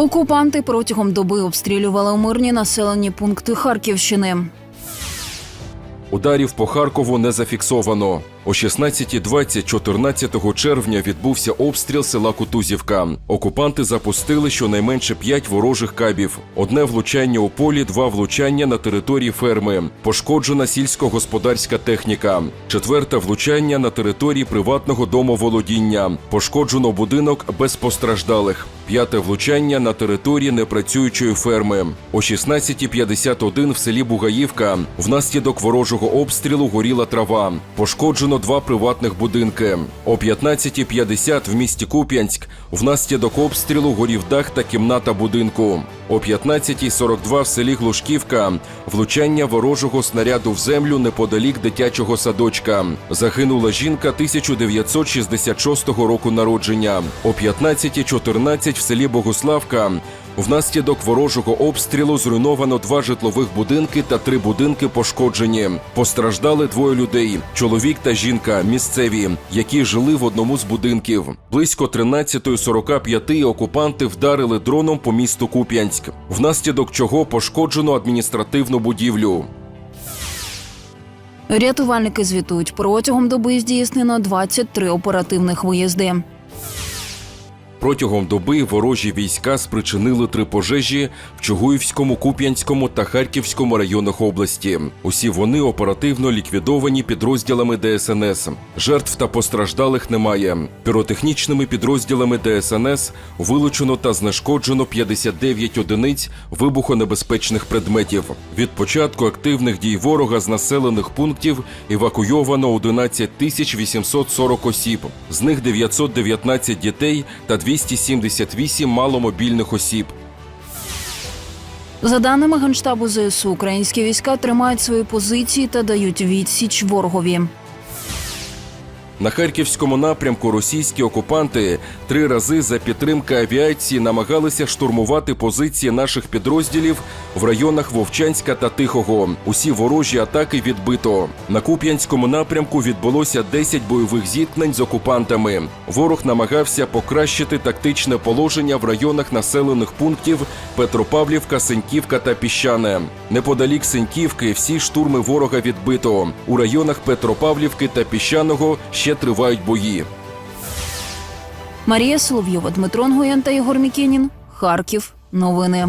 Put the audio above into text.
Окупанти протягом доби обстрілювали мирні населені пункти Харківщини. Ударів по Харкову не зафіксовано. О 16.20 14 червня відбувся обстріл села Кутузівка. Окупанти запустили щонайменше п'ять ворожих кабів: одне влучання у полі, два влучання на території ферми. Пошкоджена сільськогосподарська техніка. Четверте влучання на території приватного домоволодіння. Пошкоджено будинок без постраждалих. П'яте влучання на території непрацюючої ферми. О 16.51 в селі Бугаївка внаслідок ворожого обстрілу горіла трава. Пошкоджено два приватних будинки. О 15.50 в місті Куп'янськ внаслідок обстрілу горів дах та кімната будинку. О 15.42 в селі Глушківка влучання ворожого снаряду в землю неподалік дитячого садочка. Загинула жінка 1966 року народження. О 15.14 в селі Богуславка Внаслідок ворожого обстрілу зруйновано два житлових будинки та три будинки пошкоджені. Постраждали двоє людей: чоловік та жінка місцеві, які жили в одному з будинків. Близько 13.45 окупанти вдарили дроном по місту Куп'янськ, внаслідок чого пошкоджено адміністративну будівлю. Рятувальники звітують, протягом доби здійснено 23 оперативних виїзди. Протягом доби ворожі війська спричинили три пожежі в Чугуївському, Куп'янському та Харківському районах області. Усі вони оперативно ліквідовані підрозділами ДСНС. Жертв та постраждалих немає. Піротехнічними підрозділами ДСНС вилучено та знешкоджено 59 одиниць вибухонебезпечних предметів. Від початку активних дій ворога з населених пунктів евакуйовано 11 тисяч 840 осіб. З них 919 дітей та 278 маломобільних осіб. За даними Генштабу ЗСУ, українські війська тримають свої позиції та дають відсіч ворогові. На харківському напрямку російські окупанти три рази за підтримки авіації намагалися штурмувати позиції наших підрозділів в районах Вовчанська та Тихого. Усі ворожі атаки відбито. На Куп'янському напрямку відбулося 10 бойових зіткнень з окупантами. Ворог намагався покращити тактичне положення в районах населених пунктів Петропавлівка, Сеньківка та Піщане. Неподалік Сеньківки всі штурми ворога відбито. У районах Петропавлівки та Піщаного ще тривають бої. Марія Соловйова, Дмитро Гоєн та Єгор Мікінін. Харків. Новини.